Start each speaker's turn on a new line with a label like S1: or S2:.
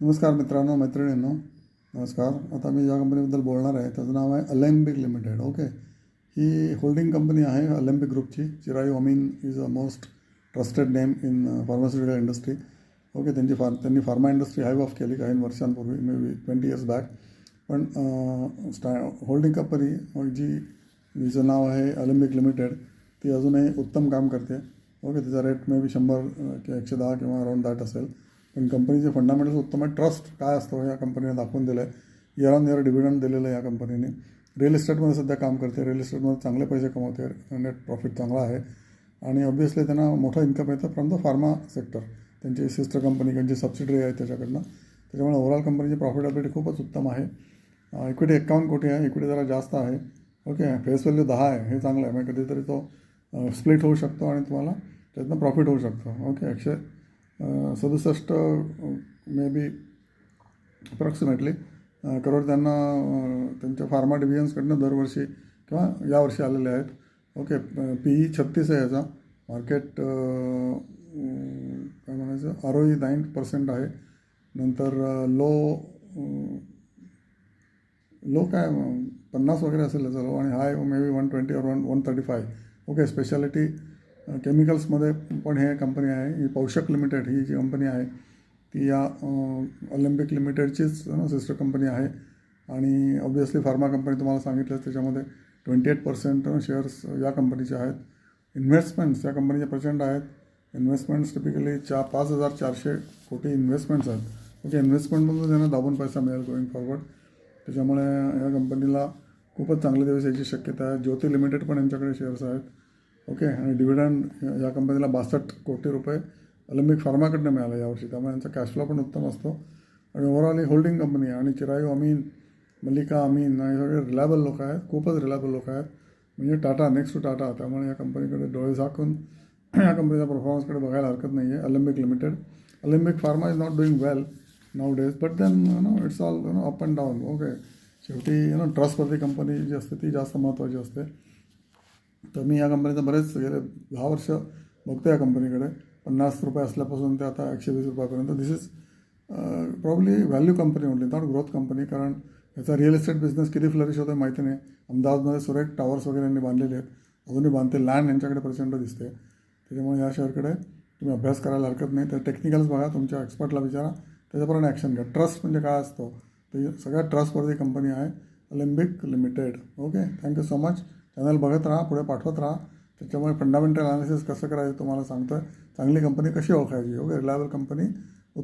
S1: नमस्कार मित्रांनो मैत्रिणींनो. नमस्कार. आता मी ज्या कंपनीबद्दल बोलणार आहे. त्याचं नाव आहे अलेम्बिक लिमिटेड ओके ही होल्डिंग कंपनी आहे Alembic ग्रुपची Chirayu Amin is a most trusted name in pharmaceutical industry okay त्यांची फार त्यांनी फार्मा इंडस्ट्री हाय ऑफ केली काही वर्षांपूर्वी maybe twenty years back पण स्टा होल्डिंग कंपनी जी जिचं नाव आहे अलेम्बिक लिमिटेड ती अजूनही उत्तम काम करते ओके तिचा रेट मे बी शंभर uh, किंवा एकशे दहा किंवा अराउंड दॅट असेल. पण कंपनीचे फंडामेंटल्स उत्तम आहे ट्रस्ट काय असतो या कंपनीने दाखवून दिलं आहे इयर ऑन इयर डिव्हिडंड दिलेलं आहे या कंपनीने. रिअल इस्टेटमध्ये सध्या काम करते. रिअल इस्टेटमध्ये चांगले पैसे कमवते. नेट प्रॉफिट चांगला आहे. आणि ऑब्व्हियसली त्यांना मोठा इन्कम येतं फ्रॉम द फार्मा सेक्टर त्यांची सिस्टर कंपनी त्यांची सबसिडरी आहे त्याच्याकडनं. त्याच्यामुळे ओव्हरऑल कंपनीची प्रॉफिटेबिलिटी खूपच उत्तम आहे. इक्विटी एक्कावन्न कोटी आहे. इक्विटी जरा जास्त आहे. ओके फेस व्हॅल्यू दहा आहे. हे चांगलं आहे. म्हणजे कधीतरी तो स्प्लिट होऊ शकतो आणि तुम्हाला त्यातनं प्रॉफिट होऊ शकतो. ओके एकशे सदुसष्ट मे बी अप्रॉक्सिमेटली करोड त्यांना त्यांच्या फार्मा डिव्हिजन्सकडनं दरवर्षी किंवा यावर्षी आलेले आहेत ओके पी ई छत्तीस आहे याचा मार्केट काय म्हणायचं R O E nine percent आहे नंतर लो लो काय पन्नास वगैरे असेल याचा लो आणि high maybe one twenty और one one thirty five okay speciality केमिकल्समध्ये पण हे कंपनी आहे. ही पौषक लिमिटेड ही जी कंपनी आहे ती या ऑलिम्पिक लिमिटेडचीच सिस्टर कंपनी आहे. आणि ऑब्वियसली फार्मा कंपनी तुम्हाला सांगितलं त्याच्यामध्ये ट्वेंटी एट पर्सेंट शेअर्स या कंपनीचे आहेत. इन्व्हेस्टमेंट्स या कंपनीचे प्रचंड आहेत. इन्व्हेस्टमेंट्स टिपिकली चा पाच हजार चारशे कोटी इन्व्हेस्टमेंट्स आहेत. ओके इन्व्हेस्टमेंटमधून त्यांना दाबून पैसा मिळेल गोईंग फॉरवर्ड त्याच्यामुळे या कंपनीला खूपच चांगले दिवस यायची शक्यता आहे. ज्योती लिमिटेड पण यांच्याकडे शेअर्स आहेत. ओके आणि डिव्हिडंड या कंपनीला बासष्ट कोटी रुपये अलिम्बिक फार्माकडनं मिळालं यावर्षी. त्यामुळे यांचा कॅश फ्लो पण उत्तम असतो. आणि ओव्हरऑल ही होल्डिंग कंपनी आहे. आणि चिरायू अमीन मल्लिका अमीन हे सगळे रिलायबल लोक आहेत. खूपच रिलायबल लोक आहेत. म्हणजे टाटा नेक्स्ट टू टाटा. त्यामुळे या कंपनीकडे डोळे झाकून या कंपनीचा परफॉर्मन्सकडे बघायला हरकत नाही आहे Alembic limited Alembic pharma is not doing well nowadays but then you know it's all you know up and down okay शेवटी यु नो ट्रस्टवरती कंपनी जी असते ती जास्त महत्त्वाची असते. तर मी या कंपनीचं बरेच गेले दहा वर्ष बघतो या कंपनीकडे. पन्नास रुपये असल्यापासून ते आता एकशे वीस रुपयापर्यंत. This is probably value company म्हटली नॉट ग्रोथ कंपनी कारण याचा रिअल इस्टेट बिझनेस किती फ्लरिश होतो माहिती नाही. अहमदाबादमध्ये सुरेख टावर्स वगैरे यांनी बांधलेले आहेत. अजूनही बांधते. लँड यांच्याकडे प्रचंड दिसते त्याच्यामुळे या शेअरकडे तुम्ही अभ्यास करायला हरकत नाही. तर टेक्निकल्स बघा तुमच्या एक्सपर्टला विचारा. त्याच्याप्रमाणे ॲक्शन घ्या. ट्रस्ट म्हणजे काय असतो? ते सगळ्यात ट्रस्टवरती कंपनी आहे Alembic limited okay thank you so much channel बघत राहा पुढे पाठवत राहा. त्याच्यामुळे फंडामेंटल अनालिसिस कसं करायचं तुम्हाला सांगतो आहे चांगली कंपनी कशी ओळखायची? Okay reliable company